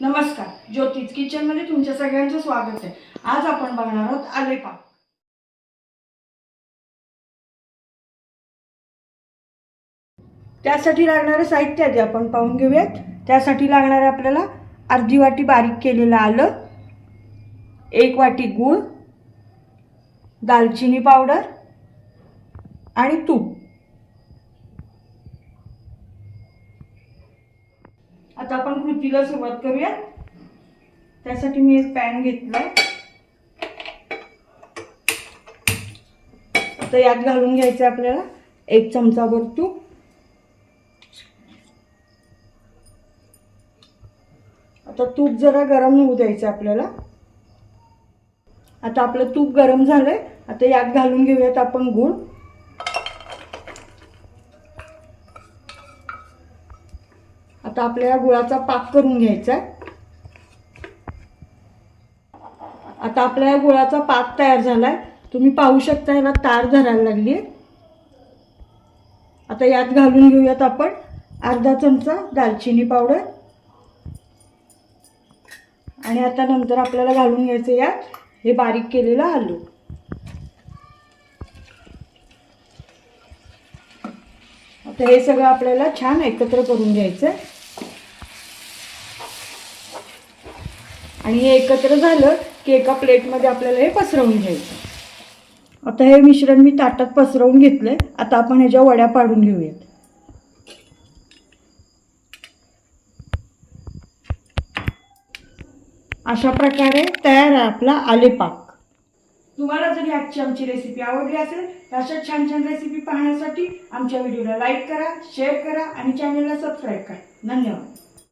नमस्कार ज्योतिष किचनमध्ये तुमच्या सगळ्यांचं स्वागत आहे. आज आपण बघणार आहोत आलेपाक. त्यासाठी लागणारं साहित्य आधी आपण पाहून घेऊयात. त्यासाठी लागणार आपल्याला अर्धी वाटी बारीक केलेलं आलं एक वाटी गूळ दालचिनी पावडर आणि तूप. आता आपण कृतीला सुरुवात करूया त्यासाठी मी एक पॅन घेतलाय. आता यात घालून घ्यायचं आपल्याला एक चमचाभर तूप आता तूप जरा गरम होऊ द्यायचं आपल्याला. आता आपलं तूप गरम झालंय. आता यात घालून घेऊयात आपण गूळ. आता आपल्याला गुळाचा पाक करून घ्यायचा आहे. आता आपल्या गुळाचा पाक तयार झाला आहे तुम्ही पाहू शकता याला तार धरायला लागली आता यात घालून घेऊयात आपण अर्धा चमचा दालचिनी पावडर. आणि आता नंतर आपल्याला घालून घ्यायचं यात हे बारीक केलेलं आलू. आता हे सगळं आपल्याला छान एकत्र करून घ्यायचं आहे आणि हे एकत्र झालं की एका प्लेटमध्ये आपल्याला हे पसरवून घ्यायचं. आता हे मिश्रण मी ताटात पसरवून घेतलंय. आता आपण ह्याच्या वड्या पाडून घेऊयात. अशा प्रकारे तयार आहे आपला आलेपाक. तुम्हाला जरी आजची आमची रेसिपी आवडली असेल तर अशा छान छान रेसिपी पाहण्यासाठी आमच्या व्हिडिओला लाईक करा शेअर करा आणि चॅनलला सबस्क्राईब करा. धन्यवाद.